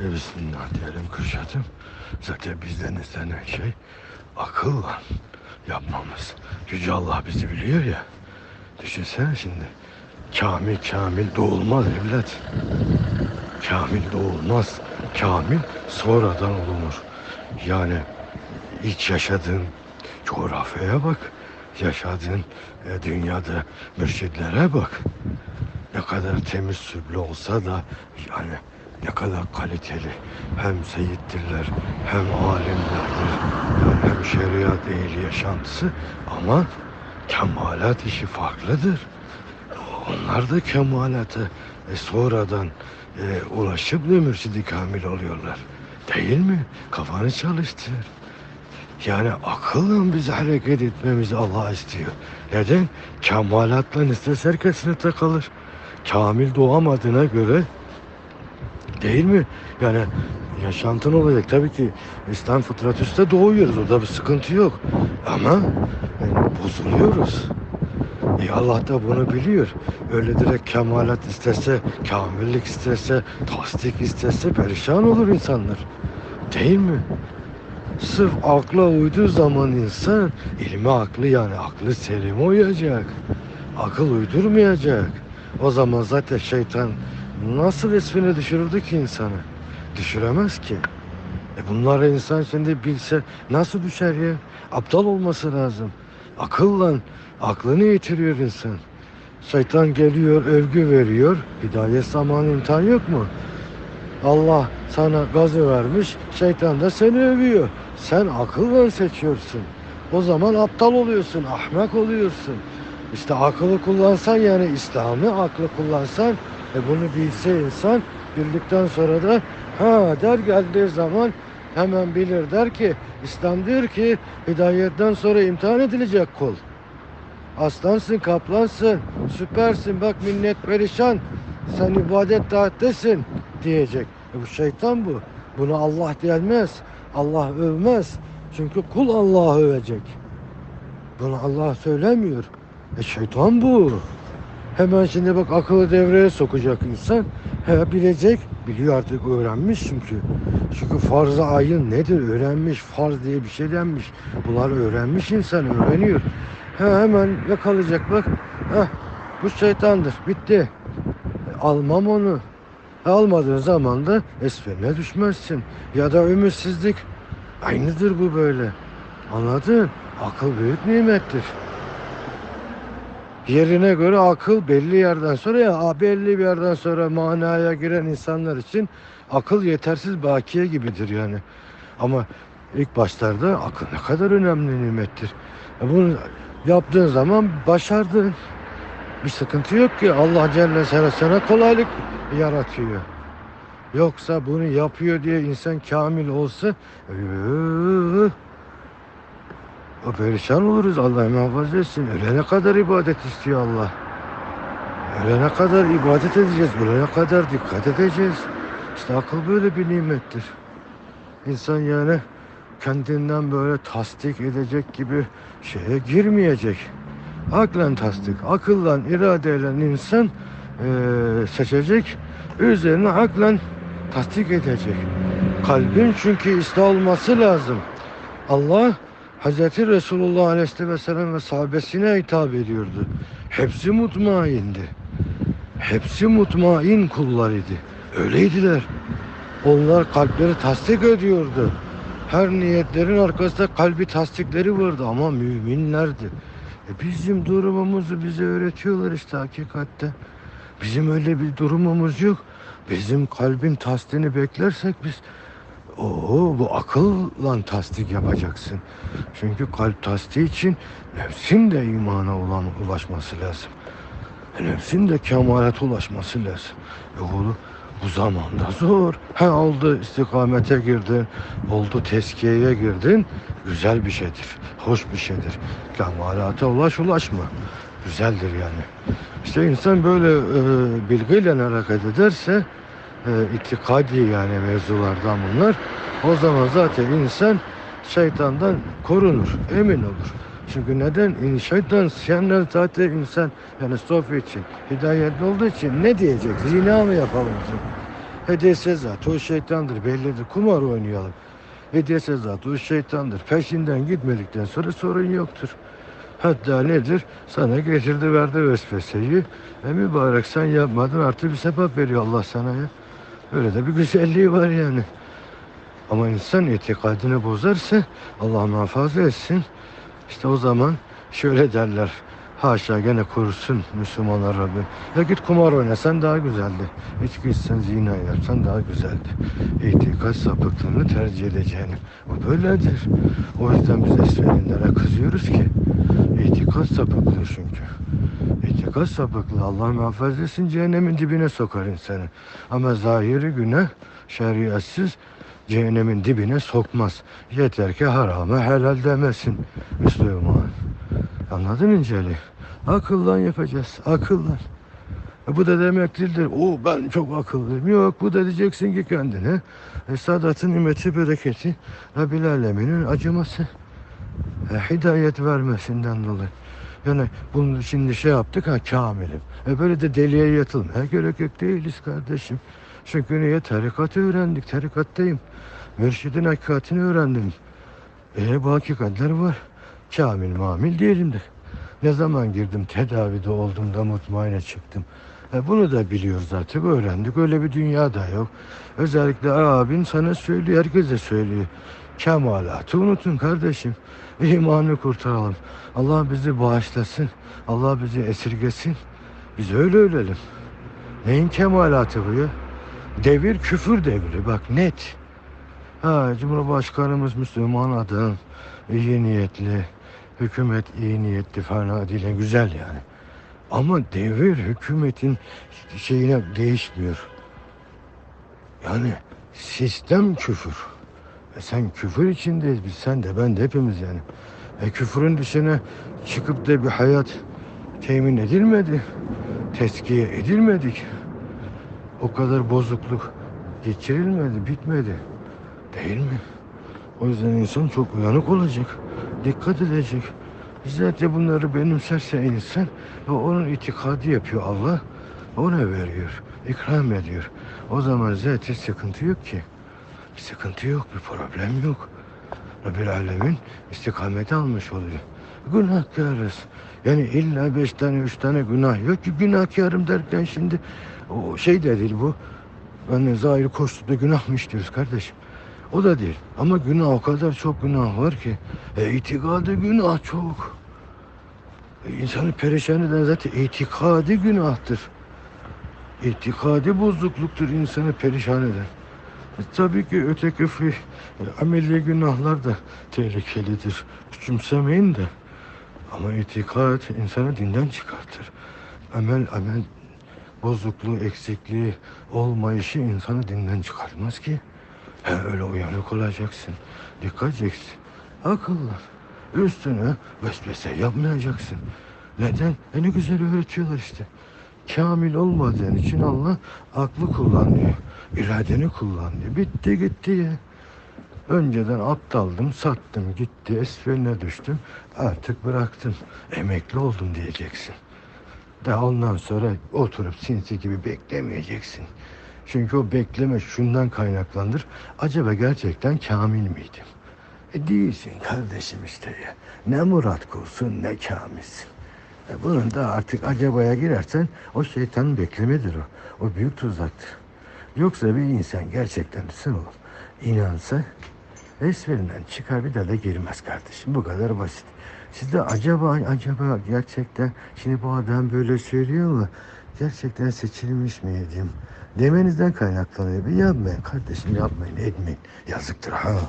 Bismillah diyelim Kürşat'ım. Zaten bizden istenen şey akılla yapmamız. Yüce Allah bizi biliyor ya. Düşünsene şimdi. Kamil kamil doğulmaz evlat. Kamil doğulmaz. Kamil sonradan olunur. Yani hiç yaşadığın coğrafyaya bak. Yaşadığın e, dünyada mürşidlere bak. Ne kadar temiz süblü olsa da yani ne kadar kaliteli hem seyittirler hem alimlerdir yani hem şeriat ehli yaşantısı ama kemalat işi farklıdır. Onlar da kemalata e, sonradan e, ulaşıp da mürşidi kamil oluyorlar. Değil mi? Kafanı çalıştır. Yani akılla biz hareket etmemizi Allah istiyor. Neden? Kemalatla istes herkesine takılır. Kamil doğamadığına göre değil mi? Yani yaşantın olacak. Tabii ki İslam fıtrat üstte doğuyoruz. Orada bir sıkıntı yok. Ama yani bozuluyoruz. E Allah da bunu biliyor. Öyle direkt kemalat istese, kamillik istese, tasdik istese perişan olur insanlar. Değil mi? Sırf akla uyduğu zaman insan ilmi aklı yani aklı selime uyacak. Akıl uydurmayacak. O zaman zaten şeytan nasıl ismini düşürürdü ki insanı? Düşüremez ki. E bunları insan şimdi bilse nasıl düşer ya? Aptal olması lazım. Akılla aklını yitiriyor insan. Şeytan geliyor, övgü veriyor. Hidayet zamanı imtihan yok mu? Allah sana gazı vermiş, şeytan da seni övüyor. Sen akılla seçiyorsun. O zaman aptal oluyorsun, ahmak oluyorsun. İşte akıllı kullansan yani İslam'ı aklı kullansan e bunu bilse insan bildikten sonra da ha der geldiği zaman hemen bilir der ki İslam diyor ki hidayetten sonra imtihan edilecek kul. Aslansın, kaplansın, süpersin, bak minnet perişan, sen ibadet taattesin diyecek. E bu şeytan bu. Bunu Allah gelmez. Allah övmez. Çünkü kul Allah'ı övecek. Bunu Allah söylemiyor. E şeytan bu. Hemen şimdi bak akıllı devreye sokacak insan. He bilecek. Biliyor artık öğrenmiş çünkü. Çünkü farz-ı ayın nedir öğrenmiş. Farz diye bir şey denmiş. Bunlar öğrenmiş insan öğreniyor. He hemen yakalayacak bak. Heh, bu şeytandır. Bitti. Almam onu. E, Almadığın zaman da esferine düşmezsin. Ya da ümitsizlik. Aynıdır bu böyle. Anladın? Akıl büyük nimettir. Yerine göre akıl belli yerden sonra ya belli bir yerden sonra manaya giren insanlar için akıl yetersiz bakiye gibidir yani. Ama ilk başlarda akıl ne kadar önemli nimettir. E bunu yaptığın zaman başardın. Bir sıkıntı yok ki Allah Celle sana, sana kolaylık yaratıyor. Yoksa bunu yapıyor diye insan kamil olsa eee, o perişan oluruz Allah muhafaza etsin. Ölene kadar ibadet istiyor Allah. Ölene kadar ibadet edeceğiz. Ölene kadar dikkat edeceğiz. İşte akıl böyle bir nimettir. İnsan yani kendinden böyle tasdik edecek gibi şeye girmeyecek. Aklen tasdik, akıllan, iradeyle insan eee, seçecek. Üzerine aklen tasdik edecek. Kalbin çünkü ıslah olması lazım. Allah Hazreti Resulullah Aleyhisselam ve sahabesine hitap ediyordu. Hepsi mutmaindi. Hepsi mutmain kullar idi. Öyleydiler. Onlar kalpleri tasdik ediyordu. Her niyetlerin arkasında kalbi tasdikleri vardı ama müminlerdi. E bizim durumumuzu bize öğretiyorlar işte hakikatte. Bizim öyle bir durumumuz yok. Bizim kalbin tasdini beklersek biz Oo, bu akılla tasdik yapacaksın. Çünkü kalp tasdiği için nefsin de imana olan ulaşması lazım. Nefsin de kemalete ulaşması lazım. E oğlu bu zamanda zor. Ha oldu istikamete girdin, oldu tezkiyeye girdin. Güzel bir şeydir, hoş bir şeydir. Kemalata ulaş ulaşma. Güzeldir yani. İşte insan böyle e, bilgiyle hareket ederse itikadi yani mevzulardan bunlar. O zaman zaten insan şeytandan korunur, emin olur. Çünkü neden? Şeytan siyanlar zaten insan yani sofi için, hidayetli olduğu için ne diyecek? Zina mı yapalım diyecek? Hediyesi zaten o şeytandır bellidir. Kumar oynayalım. Hediyesi zaten o şeytandır. Peşinden gitmedikten sonra sorun yoktur. Hatta nedir? Sana getirdi verdi vesveseyi. E mübarek sen yapmadın artı bir sebep veriyor Allah sana ya. Öyle de bir güzelliği var yani. Ama insan itikadını bozarsa Allah muhafaza etsin. İşte o zaman şöyle derler. Haşa gene korusun Müslümanlar Rabbi. Ya git kumar oynasan daha güzeldi. İçki içsen zina yapsan daha güzeldi. İtikat sapıklığını tercih edeceğini. O böyledir. O yüzden biz esvelinlere kızıyoruz ki. İtikat sapıklığı çünkü. İtikat sapıklığı Allah muhafaza etsin cehennemin dibine sokar insanı. Ama zahiri günah şeriatsız cehennemin dibine sokmaz. Yeter ki harama helal demesin Müslüman. Anladın inceli? Akıllan yapacağız. Akıllan. E bu da demek değildir. O ben çok akıllıyım. Yok bu da diyeceksin ki kendine. E, Sadat'ın nimeti bereketi Rabbil Alemin'in acıması. E, hidayet vermesinden dolayı. Yani bunu şimdi şey yaptık ha kamilim. E böyle de deliye yatılmaya gerek yok değiliz kardeşim. Çünkü niye tarikatı öğrendik. Tarikattayım. Mürşidin hakikatini öğrendim. E bu hakikatler var. Kamil mamil diyelim de. Ne zaman girdim tedavide oldum da mutmainne çıktım. E bunu da biliyoruz artık öğrendik. Öyle bir dünya da yok. Özellikle abin sana söylüyor, herkese söylüyor. Kemalatı unutun kardeşim. İmanı kurtaralım. Allah bizi bağışlasın. Allah bizi esirgesin. Biz öyle ölelim. Neyin kemalatı bu ya? Devir küfür devri bak net. Ha Cumhurbaşkanımız Müslüman adam. iyi niyetli. Hükümet iyi niyetli fena değil. Güzel yani. Ama devir hükümetin şeyine değişmiyor. Yani sistem küfür. E sen küfür içindeyiz biz sen de ben de hepimiz yani. E küfürün dışına çıkıp da bir hayat temin edilmedi. Teskiye edilmedik. O kadar bozukluk geçirilmedi, bitmedi. Değil mi? O yüzden insan çok uyanık olacak. Dikkat edecek. Zaten bunları benimserse insan ve onun itikadı yapıyor Allah. Ona veriyor. ikram ediyor. O zaman zaten sıkıntı yok ki. Bir sıkıntı yok, bir problem yok. Rabbil Alemin istikameti almış oluyor. Günahkarız. Yani illa beş tane, üç tane günah yok ki günahkarım derken şimdi o şey de değil bu. Ben zahiri koştu da günahmış diyoruz kardeşim. O da değil. Ama günah o kadar çok günah var ki. E, itikadı günah çok. E, insanı perişan eden zaten itikadi günahtır. İtikadi bozukluktur insanı perişan eden. Tabii ki öteki fi, ameli günahlar da tehlikelidir. Küçümsemeyin de. Ama itikat insanı dinden çıkartır. Amel, amel bozukluğu, eksikliği, olmayışı insanı dinden çıkartmaz ki. He, öyle uyanık olacaksın. Dikkat edeceksin. Akıllı. Üstüne vesvese yapmayacaksın. Neden? E ne güzel öğretiyorlar işte. Kamil olmadığın için Allah aklı kullan diyor. İradeni kullan diyor. Bitti gitti ya. Önceden aptaldım, sattım, gitti, esferine düştüm. Artık bıraktım. Emekli oldum diyeceksin. Daha ondan sonra oturup sinsi gibi beklemeyeceksin. Çünkü o bekleme şundan kaynaklandır. Acaba gerçekten kamil miydim? E değilsin kardeşim işte ya. Ne murat kulsun ne kamilsin. E bunun da artık acabaya girersen o şeytanın beklemedir o. O büyük tuzaktır. Yoksa bir insan gerçekten oğlum inansa esverinden çıkar bir daha da girmez kardeşim. Bu kadar basit. Siz de acaba acaba gerçekten şimdi bu adam böyle söylüyor mu? Gerçekten seçilmiş miydim? Demenizden kaynaklanıyor. Bir yapmayın kardeşim yapmayın etmeyin. Yazıktır ha.